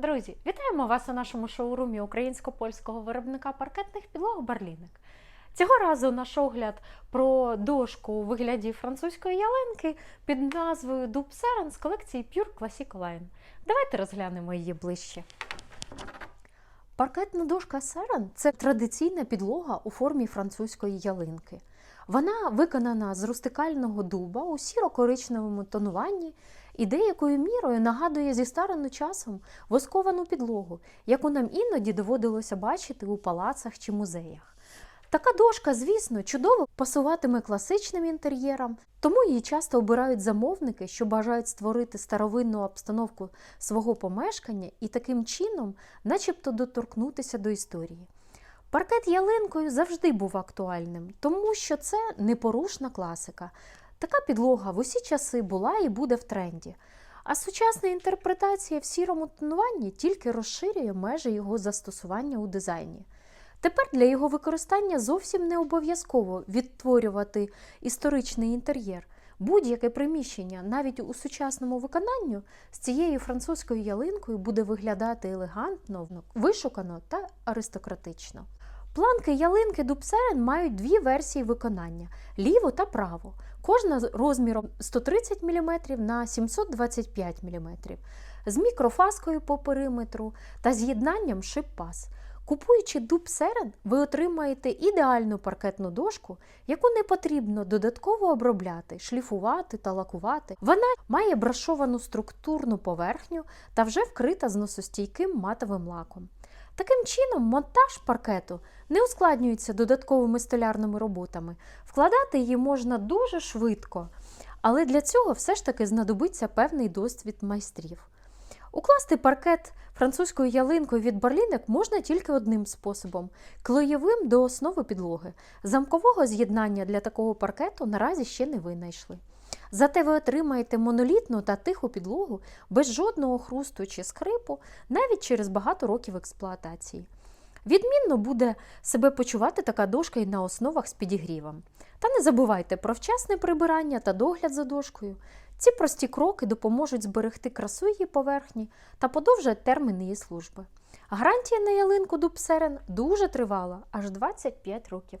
Друзі, вітаємо вас у нашому шоурумі українсько-польського виробника паркетних підлог Барліник. Цього разу наш огляд про дошку у вигляді французької ялинки під назвою Дуб Серен з колекції Pure Classic Line. Давайте розглянемо її ближче. Паркетна дошка Серен це традиційна підлога у формі французької ялинки. Вона виконана з рустикального дуба у сіро-коричневому тонуванні і деякою мірою нагадує зістарену часом восковану підлогу, яку нам іноді доводилося бачити у палацах чи музеях. Така дошка, звісно, чудово пасуватиме класичним інтер'єрам, тому її часто обирають замовники, що бажають створити старовинну обстановку свого помешкання і таким чином, начебто, доторкнутися до історії. Паркет ялинкою завжди був актуальним, тому що це непорушна класика. Така підлога в усі часи була і буде в тренді. А сучасна інтерпретація в сірому тонуванні тільки розширює межі його застосування у дизайні. Тепер для його використання зовсім не обов'язково відтворювати історичний інтер'єр. Будь-яке приміщення, навіть у сучасному виконанні, з цією французькою ялинкою буде виглядати елегантно, вишукано та аристократично. Планки ялинки Дубсерен мають дві версії виконання ліву та праву. Кожна з розміром 130 мм на 725 мм, з мікрофаскою по периметру та з'єднанням шип-пас. Купуючи дуб серен, ви отримаєте ідеальну паркетну дошку, яку не потрібно додатково обробляти, шліфувати та лакувати. Вона має брашовану структурну поверхню та вже вкрита зносостійким матовим лаком. Таким чином, монтаж паркету не ускладнюється додатковими столярними роботами. Вкладати її можна дуже швидко, але для цього все ж таки знадобиться певний досвід майстрів. Укласти паркет французькою ялинкою від барлінок можна тільки одним способом клеєвим до основи підлоги. Замкового з'єднання для такого паркету наразі ще не винайшли. Зате ви отримаєте монолітну та тиху підлогу без жодного хрусту чи скрипу навіть через багато років експлуатації. Відмінно буде себе почувати така дошка і на основах з підігрівом. Та не забувайте про вчасне прибирання та догляд за дошкою. Ці прості кроки допоможуть зберегти красу її поверхні та подовжать термін її служби. Гарантія на ялинку Дубсерен дуже тривала аж 25 років.